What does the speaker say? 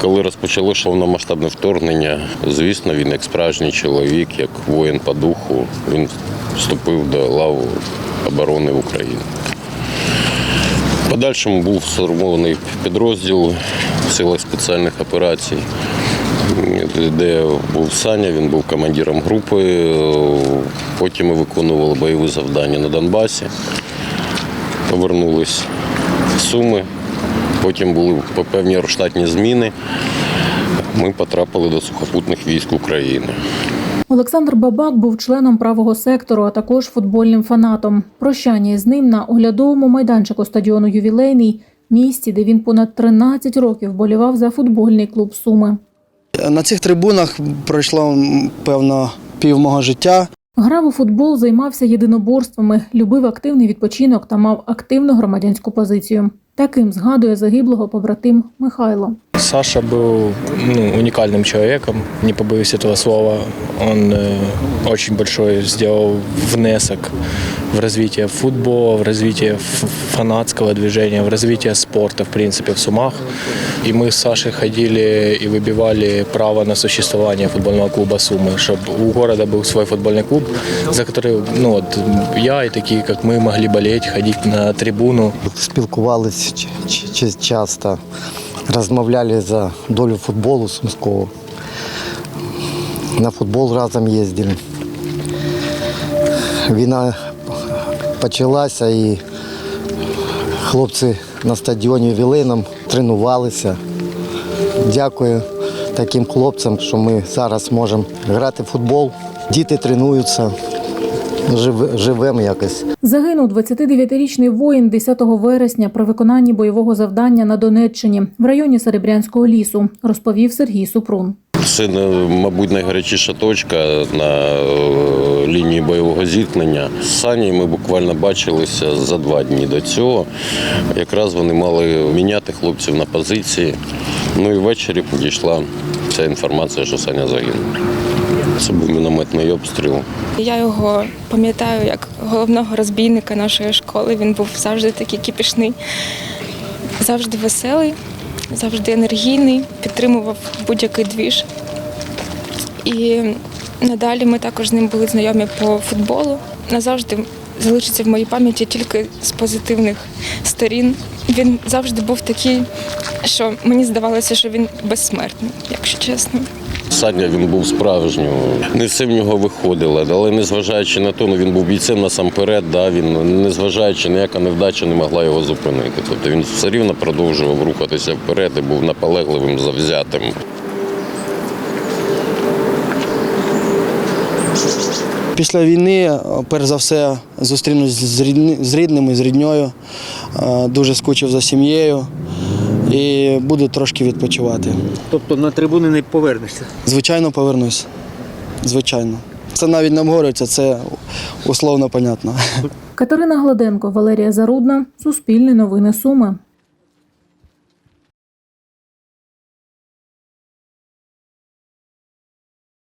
Коли розпочалося повномасштабне вторгнення, звісно, він як справжній чоловік, як воїн по духу, він вступив до лав оборони України. Подальшому був сформований підрозділ в силах спеціальних операцій, де був Саня, він був командиром групи. Потім ми виконували бойові завдання на Донбасі, повернулись в Суми. Потім були певні штатні зміни. Ми потрапили до сухопутних військ України. Олександр Бабак був членом правого сектору, а також футбольним фанатом. Прощання з ним на оглядовому майданчику стадіону Ювілейний, місці, де він понад 13 років болівав за футбольний клуб Суми. На цих трибунах пройшло певно пів мого життя. Грав у футбол, займався єдиноборствами, любив активний відпочинок та мав активну громадянську позицію. Таким згадує загиблого побратим Михайло. Саша был ну, уникальным человеком, не побоюсь этого слова. Он э, очень большой сделал внесок в развитие футбола, в развитие ф- фанатского движения, в развитие спорта, в принципе, в Сумах. И мы с Сашей ходили и выбивали право на существование футбольного клуба Сумы, чтобы у города был свой футбольный клуб, за который ну, вот, я и такие, как мы, могли болеть, ходить на трибуну. спілкувалися ч- ч- ч- часто, розмовляли за долю футболу Сумського. На футбол разом їздили. Війна почалася і хлопці на стадіоні Вілином тренувалися. Дякую таким хлопцям, що ми зараз можемо грати в футбол. Діти тренуються, живемо якось. Загинув 29-річний воїн 10 вересня при виконанні бойового завдання на Донеччині в районі Серебрянського лісу, розповів Сергій Супрун. Це, мабуть, найгарячіша точка на е, лінії бойового зіткнення. З Сані ми буквально бачилися за два дні до цього. Якраз вони мали міняти хлопців на позиції. Ну і ввечері підійшла ця інформація, що Саня загинув. Це був мінометний обстріл. Я його пам'ятаю як головного розбійника нашої школи. Він був завжди такий кипішний, завжди веселий, завжди енергійний, підтримував будь-який двіж. І надалі ми також з ним були знайомі по футболу. Назавжди залишиться в моїй пам'яті тільки з позитивних сторін. Він завжди був такий, що мені здавалося, що він безсмертний, якщо чесно. Саня він був справжнім. Не все в нього виходило, але незважаючи на те, ну він був бійцем насамперед, да, він незважаючи ніяка невдача не могла його зупинити. Тобто він все рівно продовжував рухатися вперед і був наполегливим, завзятим. Після війни, перш за все, зустрінусь з рідними, з рідньою. Е, Дуже скучив за сім'єю і буду трошки відпочивати. Тобто на трибуни не повернешся. Звичайно, повернусь. Звичайно. Це навіть не обговорюється, це условно понятно. Катерина Гладенко, Валерія Зарудна, Суспільне новини Суми.